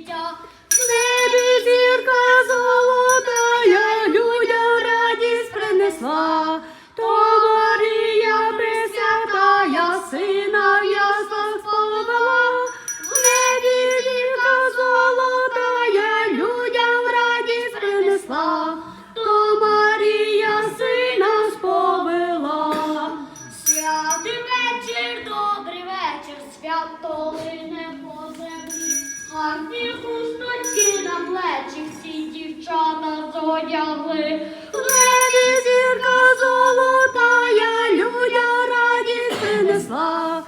В небі зірка золотая, людям радість принесла, то Марія пресвятая, сина в яслах. В небі зірка золотая, людям радість принесла, то Марія сина сповела. Святий вечір, добрий вечір, свято лине. золи. Раді зірка золотая, людям радість принесла.